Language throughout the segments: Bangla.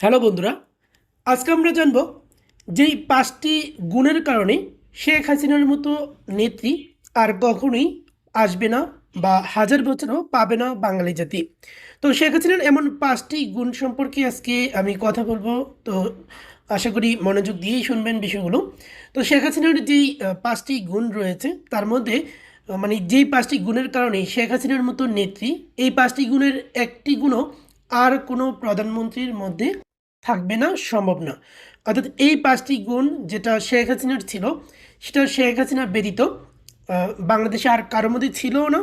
হ্যালো বন্ধুরা, আজকে আমরা জানব যেই পাঁচটি গুণের কারণে শেখ হাসিনার মতো নেত্রী আর কখনোই আসবে না বা হাজার বছরও পাবে না বাঙালি জাতি। তো শেখ হাসিনার এমন পাঁচটি গুণ সম্পর্কে আজকে আমি কথা বলব। তো আশা করি মনোযোগ দিয়েই শুনবেন বিষয়গুলো। তো শেখ হাসিনার যেই পাঁচটি গুণ রয়েছে, তার মধ্যে মানে যেই পাঁচটি গুণের কারণে শেখ হাসিনার মতো নেত্রী, এই পাঁচটি গুণের একটি গুণও আর কোনো প্রধানমন্ত্রীর মধ্যে থাকবে না, সম্ভব না। অর্থাৎ এই পাঁচটি গুণ যেটা শেখ হাসিনার ছিল, সেটা শেখ হাসিনা ব্যতীত বাংলাদেশে আর কারোর মধ্যে ছিলও না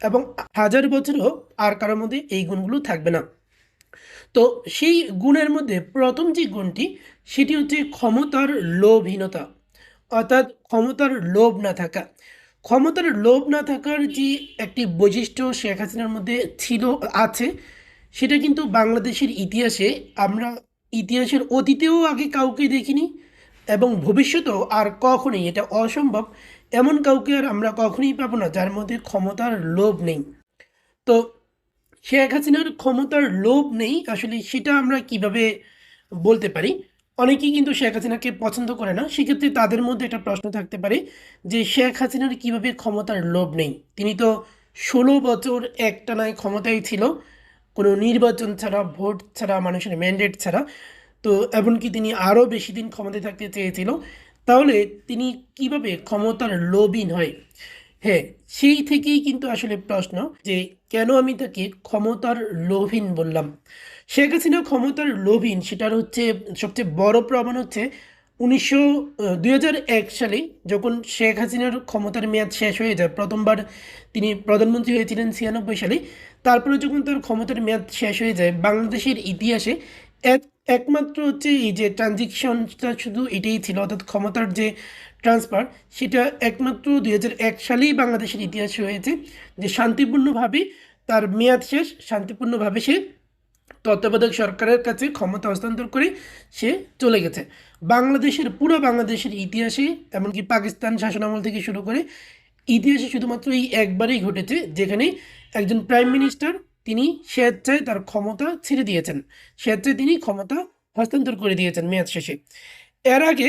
এবং হাজার বছরও আর কারোর মধ্যে এই গুণগুলো থাকবে না। তো সেই গুণের মধ্যে প্রথম যে গুণটি, সেটি হচ্ছে ক্ষমতার লোভহীনতা। অর্থাৎ ক্ষমতার লোভ না থাকা। ক্ষমতার লোভ না থাকার যে একটি বৈশিষ্ট্য শেখ হাসিনার মধ্যে ছিল, আছে, সেটা কিন্তু বাংলাদেশের ইতিহাসে আমরা ইতিহাসের অতীতেও আগে কাউকে দেখিনি এবং ভবিষ্যতেও আর কখনোই এটা অসম্ভব। এমন কাউকে আর আমরা কখনোই পাবো না, যার মধ্যে ক্ষমতার লোভ নেই। তো শেখ হাসিনার ক্ষমতার লোভ নেই, আসলে সেটা আমরা কীভাবে বলতে পারি? অনেকেই কিন্তু শেখ হাসিনাকে পছন্দ করে না, সেক্ষেত্রে তাদের মধ্যে একটা প্রশ্ন থাকতে পারে যে শেখ হাসিনার কীভাবে ক্ষমতার লোভ নেই? তিনি তো ষোলো বছর একটানায় ক্ষমতায় ছিল কোনো নির্বাচন ছাড়া, ভোট ছাড়া, মানুষের ম্যান্ডেট ছাড়া। তো এমনকি তিনি আরও বেশি দিন ক্ষমতায় থাকতে চেয়েছিল। তাহলে তিনি কীভাবে ক্ষমতার লোভীন হয়? হ্যাঁ সেই থেকেই কিন্তু আসলে প্রশ্ন যে কেন আমি তাকে ক্ষমতার লোভীন বললাম? শেখ হাসিনা ক্ষমতার লোভীন, সেটার হচ্ছে সবচেয়ে বড় প্রমাণ হচ্ছে উনিশশো সালে যখন শেখ হাসিনার ক্ষমতার মেয়াদ শেষ হয়ে যায়, প্রথমবার তিনি প্রধানমন্ত্রী হয়েছিলেন ছিয়ানব্বই সালে তারপরে যখন তার ক্ষমতার মেয়াদ শেষ হয়ে যায়, বাংলাদেশের ইতিহাসে এক, একমাত্র হচ্ছে এই যে ট্রানজিকশনটা শুধু এটাই ছিল, অর্থাৎ ক্ষমতার যে ট্রান্সফার, সেটা একমাত্র দুই হাজার এক সালেই বাংলাদেশের ইতিহাসে হয়েছে, যে শান্তিপূর্ণভাবে তার মেয়াদ শেষ, শান্তিপূর্ণভাবে সে তত্ত্বাবধায়ক সরকারের কাছে ক্ষমতা হস্তান্তর করে সে চলে গেছে। বাংলাদেশের, পুরো বাংলাদেশের ইতিহাসে, এমনকি পাকিস্তান শাসনামল থেকে শুরু করে ইতিহাসে শুধুমাত্র এই একবারই ঘটেছে, যেখানে একজন প্রাইম মিনিস্টার তিনি স্বেচ্ছায় তার ক্ষমতা ছেড়ে দিয়েছেন। স্বেচ্ছায় তিনি ক্ষমতা হস্তান্তর করে দিয়েছেন মেয়াদ শেষে। এর আগে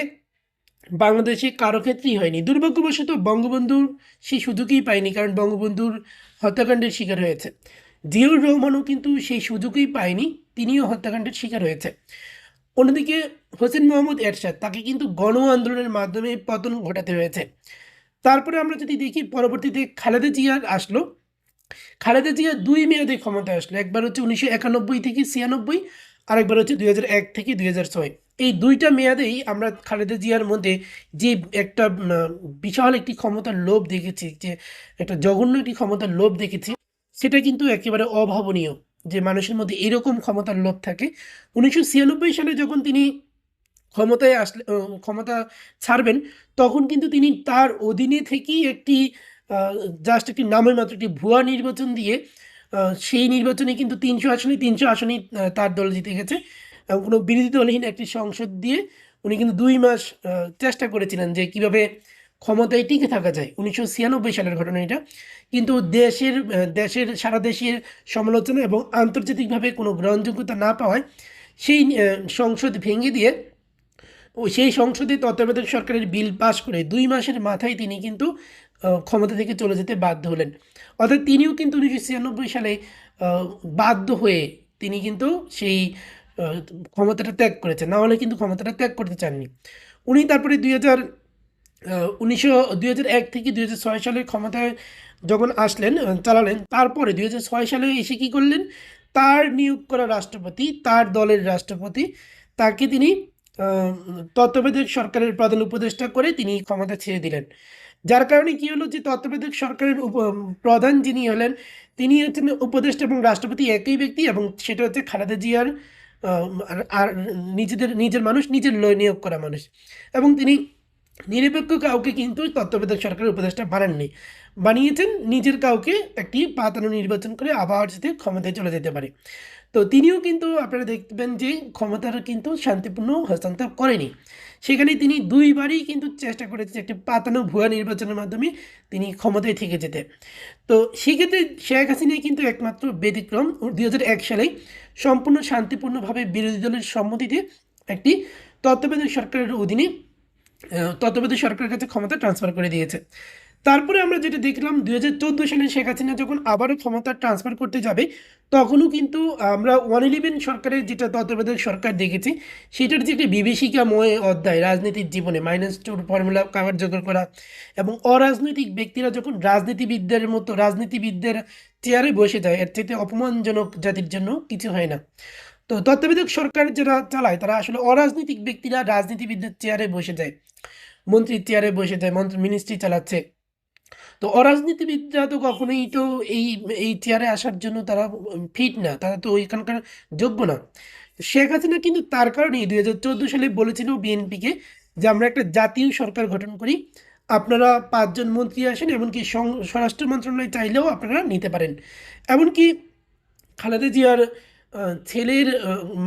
বাংলাদেশে কারও ক্ষেত্রেই হয়নি। দুর্ভাগ্যবশত বঙ্গবন্ধুর সেই সুযোগই পায়নি, কারণ বঙ্গবন্ধুর হত্যাকাণ্ডের শিকার হয়েছে। জিয়াউর রহমানও কিন্তু সেই সুযোগই পায়নি, তিনিও হত্যাকাণ্ডের শিকার হয়েছে অন্যদিকে হোসেন মোহাম্মদ এরশাদ তাকে কিন্তু গণ আন্দোলনের মাধ্যমে পতন ঘটাতে হয়েছে। তারপরে আমরা যদি দেখি, পরবর্তীতে খালেদা জিয়ার আসলো। খালেদা জিয়া দুই মেয়াদে ক্ষমতায় আসলো, একবার হচ্ছে উনিশশো একানব্বই থেকে ছিয়ানব্বই, আরেকবার হচ্ছে দুই এক থেকে দুই ছয়। এই দুইটা মেয়াদেই আমরা খালেদা জিয়ার মধ্যে যে একটা বিশাল একটি ক্ষমতার লোভ দেখেছি, যে একটা জঘন্য একটি ক্ষমতার লোভ দেখেছি। সেটা কিন্তু একেবারে অভাবনীয় যে মানুষের মধ্যে এরকম ক্ষমতার লোভ থাকে। উনিশশো ছিয়ানব্বই সালে যখন তিনি ক্ষমতায় আসলে ক্ষমতা ছাড়বেন, তখন কিন্তু তিনি তার অধীনে থেকেই একটি জাস্ট একটি নামের মাত্র একটি ভুয়া নির্বাচন দিয়ে সেই নির্বাচনে কিন্তু তিনশো আসনে, তিনশো আসনেই তার দল জিতে গেছে। কোনো বিরোধী দলহীন একটি সংসদ দিয়ে উনি কিন্তু দুই মাস চেষ্টা করেছিলেন যে কীভাবে ক্ষমতায় টিকে থাকা যায়। উনিশশো ছিয়ানব্বই সালের ঘটনা এটা। কিন্তু দেশের দেশের, সারা দেশের সমালোচনা এবং আন্তর্জাতিকভাবে কোনো গ্রহণযোগ্যতা না পাওয়ায় সেই সংসদ ভেঙে দিয়ে ও সেই সংসদে তত্ত্বাবধায়ক সরকারের বিল পাশ করে দুই মাসের মাথায় তিনি কিন্তু ক্ষমতা থেকে চলে যেতে বাধ্য হলেন। অর্থাৎ তিনিও কিন্তু উনিশশো ছিয়ানব্বই সালে বাধ্য হয়ে তিনি কিন্তু সেই ক্ষমতাটা ত্যাগ করেছেন। না হলে কিন্তু ক্ষমতাটা ত্যাগ করতে চাননি। উনি তারপরে দুই হাজার উনিশশো এক থেকে দুই হাজার ছয় সালে ক্ষমতায় যখন আসলেন চালালেন তারপরে দুই হাজার ছয় সালে এসে কী করলেন? তার নিয়োগ করা রাষ্ট্রপতি তার দলের রাষ্ট্রপতি তাকে তিনি আহ, তত্ত্বাবধায়ক সরকারের প্রধান উপদেষ্টা করে তিনি ক্ষমতা ছেড়ে দিলেন। যার কারণে কী হলো যে তত্ত্বাবধায়ক সরকারের প্রধান যিনি হলেন তিনি হচ্ছেন উপদেষ্টা এবং রাষ্ট্রপতি একই ব্যক্তি এবং সেটা হচ্ছে খালেদা জিয়ার আর- নিজেদের নিজের মানুষ নিজের নিয়োগ করা মানুষ। এবং তিনি নিরপেক্ষ কাউকে কিন্তু তত্ত্বাবধায়ক সরকারের উপদেষ্টা বানাননি। বানিয়েছেন নিজের কাউকে একটি পাতানো নির্বাচন করে আবার যাতে ক্ষমতায় চলে যেতে পারে। তো তিনিও কিন্তু আপনারা দেখবেন যে ক্ষমতার কিন্তু শান্তিপূর্ণ হস্তান্তর করেনি। সেখানে তিনি দুইবারই কিন্তু চেষ্টা করেছেন একটি পাতানো ভুয়া নির্বাচনের মাধ্যমে তিনি ক্ষমতায় থেকে যেতে। তো সেক্ষেত্রে শেখ হাসিনাই কিন্তু একমাত্র ব্যতিক্রম। দুই হাজার এক সালে সম্পূর্ণ শান্তিপূর্ণভাবে বিরোধী দলের সম্মতিতে একটি তত্ত্বাবধায়ক সরকারের অধীনে তত্ত্বাবধায়ক সরকারের কাছে ক্ষমতা ট্রান্সফার করে দিয়েছে। তারপরে আমরা যেটা দেখলাম, দুই হাজার চোদ্দ সালে শেখ হাসিনা যখন আবারও ক্ষমতা ট্রান্সফার করতে যাবে, তখনও কিন্তু আমরা ওয়ান ইলেভেন সরকারের যেটা তত্ত্বাবধায়ক সরকার দেখেছি, সেটার যে একটি বিভীষিকাময় অধ্যায়, রাজনীতির জীবনে মাইনাস টুর ফর্মুলা কার্যকর করা এবং অরাজনৈতিক ব্যক্তিরা যখন রাজনীতিবিদদের মতো, রাজনীতিবিদদের চেয়ারে বসে যায়, এর থেকে অপমানজনক জাতির জন্য কিছু হয় না। তো তত্ত্বাবধায়ক সরকার যারা চালায়, তারা আসলে অরাজনৈতিক ব্যক্তিরা রাজনীতিবিদদের চেয়ারে বসে যায়, মন্ত্রীর চেয়ারে বসে যায়, মন্ত্রী মিনিস্ট্রি চালাচ্ছে। তো অরাজনীতিবিদরা তো কখনোই তো এই এই চেয়ারে আসার জন্য তারা ফিট না, তারা তো ওইখানকার যোগ্য না। শেখ হাসিনা কিন্তু তার কারণেই দুই হাজার চোদ্দ সালে বলেছিল বিএনপিকে যে আমরা একটা জাতীয় সরকার গঠন করি, আপনারা পাঁচজন মন্ত্রী আসেন, এমনকি স্বরাষ্ট্র মন্ত্রণালয় চাইলেও আপনারা নিতে পারেন। এমনকি খালেদা জিয়ার ছেলের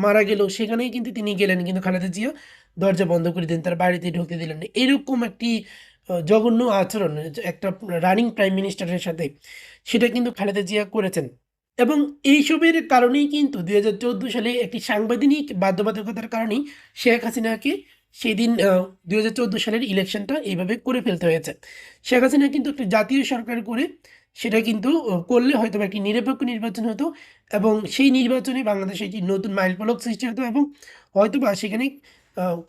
মারা গেল সেখানেই কিন্তু তিনি গেলেন, কিন্তু খালেদা জিয়া দরজা বন্ধ করে দিলেন তার বাড়িতে ঢুকতে দিলেন এরকম একটি জঘন্য আচরণ, একটা রানিং প্রাইম মিনিস্টারের সাথে, সেটা কিন্তু খালেদা জিয়া করেছেন। এবং এইসবের কারণেই কিন্তু দুই হাজার চোদ্দ সালে একটি সাংবিধানিক বাধ্যবাধকতার কারণেই শেখ হাসিনাকে সেদিন দুই হাজার চোদ্দ সালের ইলেকশনটা এইভাবে করে ফেলতে হয়েছে। শেখ হাসিনা কিন্তু একটি জাতীয় সরকার করে সেটা কিন্তু করলে হয়তো একটি নিরপেক্ষ নির্বাচন হতো এবং সেই নির্বাচনে বাংলাদেশে একটি নতুন মাইলফলক সৃষ্টি হতো এবং হয়তো বা সেখানে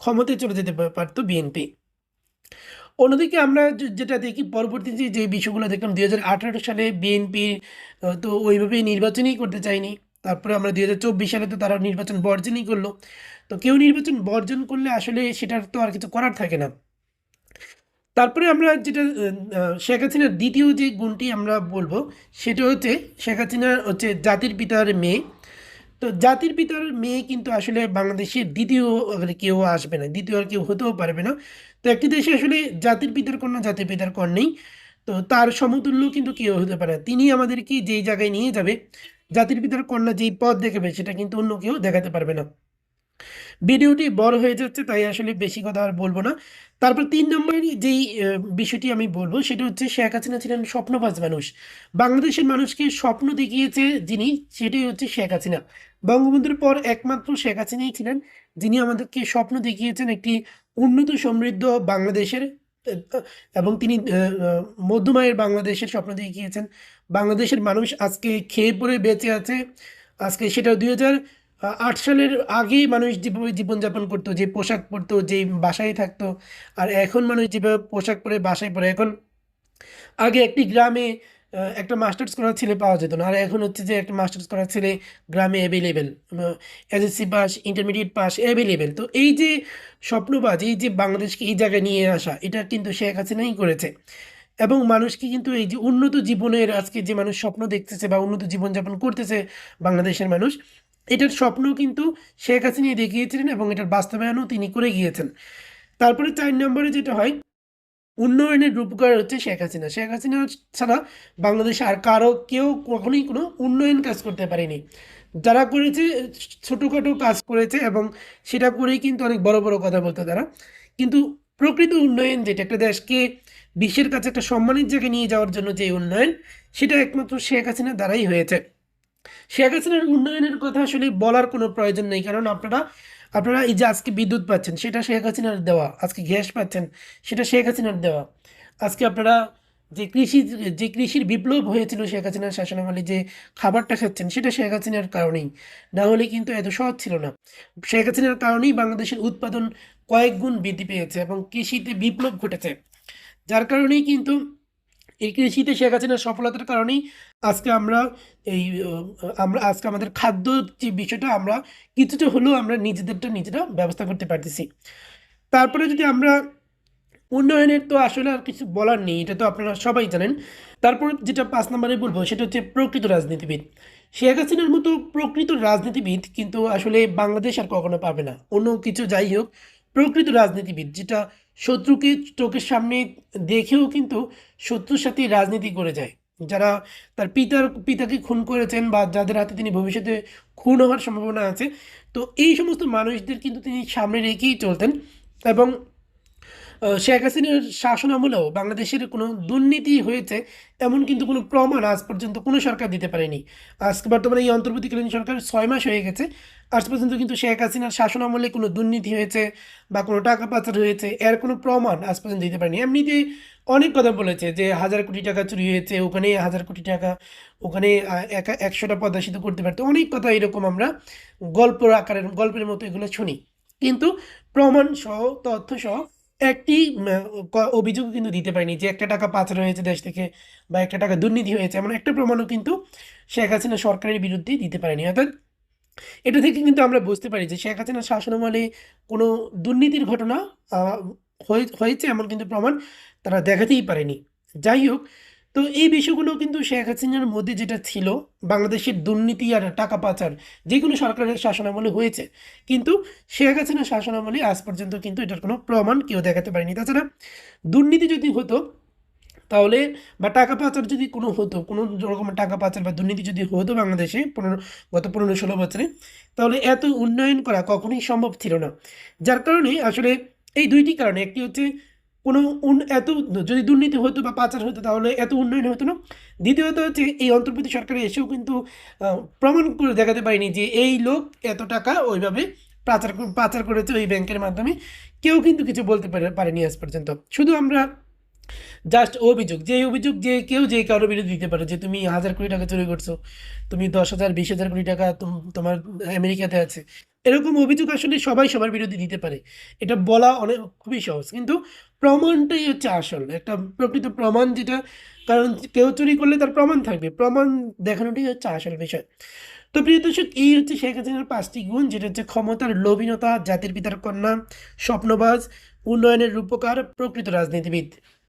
ক্ষমতায় চলে যেতে পারতো বিএনপি অন্যদিকে আমরা যেটা দেখি পরবর্তীতে যে বিষয়গুলো দেখলাম, দুই হাজার আঠারো সালে বিএনপি তো ওইভাবে নির্বাচনই করতে চায়নি। তারপরে আমরা দুই হাজার চব্বিশ সালে তো তারা নির্বাচন বর্জনই করল। তো কেউ নির্বাচন বর্জন করলে আসলে সেটার তো আর কিছু করার থাকে না। তারপরে আমরা যেটা শেখ হাসিনার দ্বিতীয় যে গুণটি আমরা বলব, সেটা হচ্ছে শেখ হাসিনা হচ্ছে জাতির পিতার মেয়ে। তো জাতির পিতার মেয়ে কিন্তু আসলে বাংলাদেশের দ্বিতীয় আর কেউ আসবে না, দ্বিতীয় আর কেউ হতেও পারবে না। তো একটি দেশে আসলে জাতির পিতার কন্যা, জাতির পিতার কর নেই। তো তার সমতুল্য কিন্তু কেউ হতে পারে তিনি আমাদেরকে যেই জায়গায় নিয়ে যাবে, জাতির পিতার কন্যা যেই পথ দেখাবে, সেটা কিন্তু অন্য কেউ দেখাতে পারবে না। ভিডিওটি বড় হয়ে যাচ্ছে, তাই আসলে বেশি কথা আর বলব না। তারপর তিন নম্বরের যেই বিষয়টি আমি বলব, সেটা হচ্ছে শেখ হাসিনা ছিলেন স্বপ্নবাজ মানুষ। বাংলাদেশের মানুষকে স্বপ্ন দেখিয়েছে যিনি, সেটাই হচ্ছে শেখ হাসিনা। বঙ্গবন্ধুর পর একমাত্র শেখ হাসিনাই ছিলেন, যিনি আমাদেরকে স্বপ্ন দেখিয়েছেন একটি উন্নত সমৃদ্ধ বাংলাদেশের, এবং তিনি মধ্যমায়ের বাংলাদেশের স্বপ্ন দেখিয়েছেন। বাংলাদেশের মানুষ আজকে খেয়ে পরে বেঁচে আছে। আজকে সেটা দুই হাজার আট সালের আগেই মানুষ যেভাবে জীবনযাপন করতো, যে পোশাক পরতো যে বাসায় থাকতো। আর এখন মানুষ যেভাবে পোশাক পরে বাসায় পরে, এখন আগে একটি গ্রামে একটা মাস্টার্স করার ছেলে পাওয়া যেত না। আর এখন হচ্ছে যে একটা মাস্টার্স করার ছেলে গ্রামে available SSC pass intermediate pass available তো এই যে স্বপ্নবাজ, এই যে বাংলাদেশকে এই জায়গায় নিয়ে আসা, এটা কিন্তু শেখ হাসিনাই করেছে। এবং মানুষকে কিন্তু এই যে উন্নত জীবনের, আজকে যে মানুষ স্বপ্ন দেখতেছে বা উন্নত জীবনযাপন করতেছে বাংলাদেশের মানুষ এটার স্বপ্ন কিন্তু শেখ হাসিনাই দেখিয়েছিলেন এবং এটার বাস্তবায়নও তিনি করে গিয়েছেন। তারপরে চার নম্বরে যেটা হয়, উন্নয়নের রূপকার হচ্ছে শেখ হাসিনা। শেখ হাসিনা ছাড়া বাংলাদেশে আর কারও কেউ কখনোই কোনো উন্নয়ন কাজ করতে পারেনি। যারা করেছে, ছোটোখাটো কাজ করেছে এবং সেটা করেই কিন্তু অনেক বড় বড় কথা বলতো তারা। কিন্তু প্রকৃত উন্নয়ন যেটা, একটা দেশকে বিশ্বের কাছে একটা সম্মানের জায়গায় নিয়ে যাওয়ার জন্য যে উন্নয়ন, সেটা একমাত্র শেখ হাসিনা দ্বারাই হয়েছে। শেখ হাসিনার উন্নয়নের কথা আসলে বলার কোনো প্রয়োজন নেই। কারণ আপনারা আপনারা এই যে আজকে বিদ্যুৎ পাচ্ছেন, সেটা শেখ হাসিনার দেওয়া। আজকে গ্যাস পাচ্ছেন, সেটা শেখ হাসিনার দেওয়া। আজকে আপনারা যে কৃষি, যে কৃষির বিপ্লব হয়েছিল শেখ হাসিনার শাসনামলে, যে খাবারটা খাচ্ছেন, সেটা শেখ হাসিনার কারণেই। না হলে কিন্তু এত সহজ ছিল না। শেখ হাসিনার কারণেই বাংলাদেশের উৎপাদন কয়েক গুণ বৃদ্ধি পেয়েছে এবং কৃষিতে বিপ্লব ঘটেছে। যার কারণেই কিন্তু এই কৃষিতে শেখ হাসিনার সফলতার কারণেই আজকে আমরা এই আমরা আজকে আমাদের খাদ্য যে বিষয়টা আমরা কিছুটা হলেও আমরা নিজেদেরটা নিজেরা ব্যবস্থা করতে পারতেছি। তারপরে যদি আমরা উন্নয়নের তো আসলে আর কিছু বলার নেই, এটা তো আপনারা সবাই জানেন। তারপর যেটা পাঁচ নম্বরে বলব, সেটা হচ্ছে প্রকৃত রাজনীতিবিদ। শেখ হাসিনার মতো প্রকৃত রাজনীতিবিদ কিন্তু আসলে বাংলাদেশ আর কখনো পাবে না। অন্য কিছু যাই হোক, প্রকৃত রাজনীতিবিদ যেটা শত্রুকে চোখের সামনে দেখেও কিন্তু শত্রুর সাথে রাজনীতি করে যায়। যারা তার পিতার, পিতাকে খুন করেছেন বা যাদের হাতে তিনি ভবিষ্যতে খুন হওয়ার সম্ভাবনা আছে, তো এই সমস্ত মানুষদের কিন্তু তিনি সামনে রেখেই চলতেন এবং শেখ হাসিনার শাসন আমলেও বাংলাদেশের কোনো দুর্নীতি হয়েছে, এমন কিন্তু কোনো প্রমাণ আজ পর্যন্ত কোনো সরকার দিতে পারেনি। আজকে বর্তমানে এই অন্তর্বর্তীকালীন সরকার ছয় মাস হয়ে গেছে। আজ পর্যন্ত কিন্তু শেখ হাসিনার শাসন আমলে কোনো দুর্নীতি হয়েছে বা কোনো টাকা পাচার হয়েছে, এর কোনো প্রমাণ আজ পর্যন্ত দিতে পারেনি। এমনিতে অনেক কথা বলেছে যে হাজার কোটি টাকা চুরি হয়েছে, ওখানে হাজার কোটি টাকা, ওখানে একা, একশোটা পদ্মা সেতু করতে পারতো। অনেক কথা এরকম আমরা গল্প আকারের, গল্পের মতো এগুলো শুনি। কিন্তু প্রমাণ সহ তথ্য সহ একটি অভিযোগ কিন্তু দিতে পারেনি যে একটা টাকা পাচার হয়েছে দেশ থেকে বা একটা টাকা দুর্নীতি হয়েছে, এমন একটা প্রমাণও কিন্তু শেখ হাসিনা সরকারের বিরুদ্ধে দিতে পারেনি। অর্থাৎ এটা থেকে কিন্তু আমরা বুঝতে পারি যে শেখ হাসিনার শাসনামলে কোনো দুর্নীতির ঘটনা হয়ে- হয়েছে এমন কিন্তু প্রমাণ তারা দেখাতেই পারেনি। যাই হোক তো এই বিষয়গুলো কিন্তু শেখ হাসিনার মধ্যে যেটা ছিল, বাংলাদেশের দুর্নীতি আর টাকা পাচার যে কোনো সরকারের শাসনামলে হয়েছে, কিন্তু শেখ হাসিনার শাসনামলে আজ পর্যন্ত কিন্তু এটার কোনো প্রমাণ কেউ দেখাতে পারেনি। তাছাড়া দুর্নীতি যদি হতো, তাহলে বা টাকা পাচার যদি কোনো হতো, কোনো রকমের টাকা পাচার বা দুর্নীতি যদি হতো বাংলাদেশে পনেরো, গত পনেরো ষোলো বছরে, তাহলে এত উন্নয়ন করা কখনোই সম্ভব ছিল না। যার কারণে আসলে এই দুইটি কারণে, একটি হচ্ছে কোনো এত যদি দুর্নীতি হতো বা পাচার হতো তাহলে এত উন্নয়ন হতো না। দ্বিতীয়ত হচ্ছে এই অন্তর্বর্তী সরকারে এসেও কিন্তু প্রমাণ করে দেখাতে পারেনি যে এই লোক এত টাকা ওইভাবে পাচার পাচার করেছে ওই ব্যাংকের মাধ্যমে। কেউ কিন্তু কিছু বলতে পারে, পারেনি আজ পর্যন্ত। শুধু আমরা জাস্ট অভিযোগ, যে অভিযোগ যে কেউ যে কারোর বিরুদ্ধে দিতে পারে যে তুমি হাজার কোটি টাকা চুরি করছ, তুমি দশ হাজার, বিশ হাজার কোটি টাকা তুম- তোমার আমেরিকাতে আছে। এরকম অভিযোগ আসলে সবাই সবার বিরুদ্ধে দিতে পারে। এটা বলা অনেক খুবই সহজ। কিন্তু প্রমাণটাই হচ্ছে আসল। একটা প্রকৃত প্রমাণ যেটা, কারণ কেউ চুরি করলে তার প্রমাণ থাকবে। প্রমাণ দেখানোটাই হচ্ছে আসল বিষয়। তো প্রিয় দর্শক, এই হচ্ছে শেখ হাসিনার পাঁচটি গুণ, যেটা হচ্ছে ক্ষমতার লোভীনতা, জাতির পিতার কন্যা, স্বপ্নবাজ, উন্নয়নের রূপকার, প্রকৃত রাজনীতিবিদ।